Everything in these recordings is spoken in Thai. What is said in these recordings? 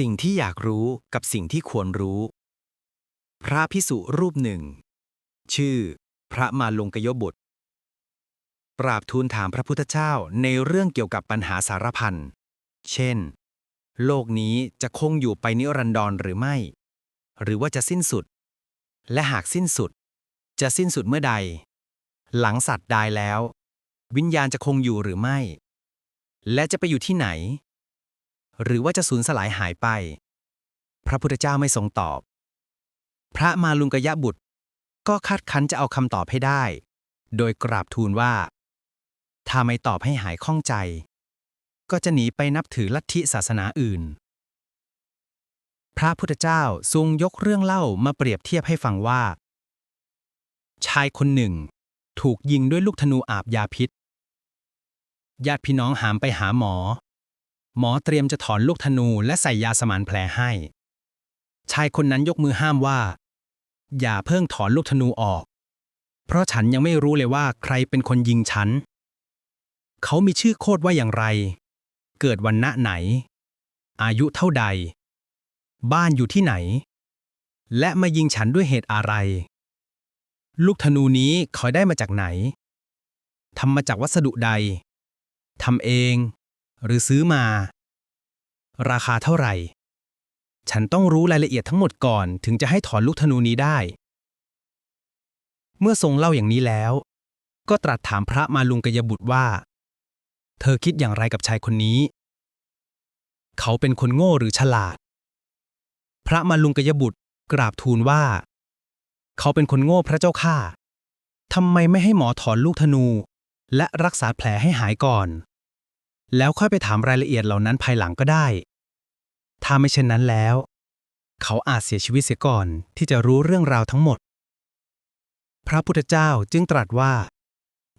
สิ่งที่อยากรู้กับสิ่งที่ควรรู้ พระพิสุรูปหนึ่ง ชื่อ พระมาลงกยบุตร ปราบทูลถามพระพุทธเจ้าในเรื่องเกี่ยวกับปัญหาสารพันเช่น โลกนี้จะคงอยู่ไปนิรันดรหรือไม่ หรือว่าจะสิ้นสุด และหากสิ้นสุด จะสิ้นสุดเมื่อใด หลังสัตว์ตายแล้ว วิญญาณจะคงอยู่หรือไม่ และจะไปอยู่ที่ไหน หรือว่าจะสูญสลายหายไป พระพุทธเจ้าไม่ทรงตอบ พระมาลุงกยะบุตร ก็คัดคันจะเอาคำตอบให้ได้ โดยกราบทูลว่า ถ้าไม่ตอบให้หายข้องใจ ก็จะหนีไปนับถือลัทธิศาสนาอื่น พระพุทธเจ้าทรงยกเรื่องเล่ามาเปรียบเทียบให้ฟังว่า ชายคนหนึ่ง ถูกยิงด้วยลูกธนูอาบยาพิษญาติพี่น้องหามไปหาหมอ หมอเตรียมจะถอนลูกธนูและใส่ยาสมานแผลให้ ชายคนนั้นยกมือห้ามว่า อย่าเพิ่งถอนลูกธนูออก เพราะฉันยังไม่รู้เลยว่าใครเป็นคนยิงฉัน เขามีชื่อโคดว่าอย่างไร เกิดวันณะไหน อายุเท่าใด บ้านอยู่ที่ไหน และมายิงฉันด้วยเหตุอะไร ลูกธนูนี้เขาได้มาจากไหนทำมาจากวัสดุใดทำเอง หรือซื้อมา ราคาเท่าไหร่ ฉันต้องรู้รายละเอียดทั้งหมดก่อนถึงจะให้ถอนลูกธนูนี้ได้ เมื่อทรงเล่าอย่างนี้แล้ว ก็ตรัสถามพระมาลุงกยบุตรว่า เธอคิดอย่างไรกับชายคนนี้ เขาเป็นคนโง่หรือฉลาด พระมาลุงกยบุตรกราบทูลว่า เขาเป็นคนโง่พระเจ้าข้าทำไมไม่ให้หมอถอนลูกธนู และรักษาแผลให้หายก่อน แล้วค่อยไปถามรายละเอียดเหล่านั้นภายหลังก็ได้ ถ้าไม่เช่นนั้นแล้ว เขาอาจเสียชีวิตเสียก่อนที่จะรู้เรื่องราวทั้งหมด พระพุทธเจ้าจึงตรัสว่า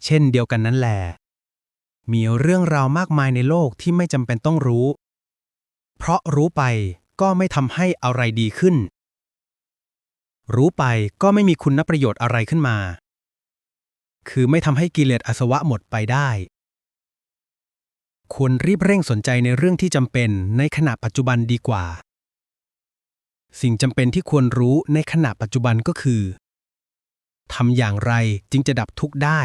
เช่นเดียวกันนั้นแหลมีเรื่องราวมากมายในโลกที่ไม่จำเป็นต้องรู้ เพราะรู้ไปก็ไม่ทำให้อะไรดีขึ้น รู้ไปก็ไม่มีคุณประโยชน์อะไรขึ้นมา คือไม่ทำให้กิเลสอาสวะหมดไปได้ ควรรีบเร่งสนใจในเรื่องที่จำเป็นในขณะปัจจุบันดีกว่า สิ่งจำเป็นที่ควรรู้ในขณะปัจจุบันก็คือทำอย่างไรจึงจะดับทุกข์ได้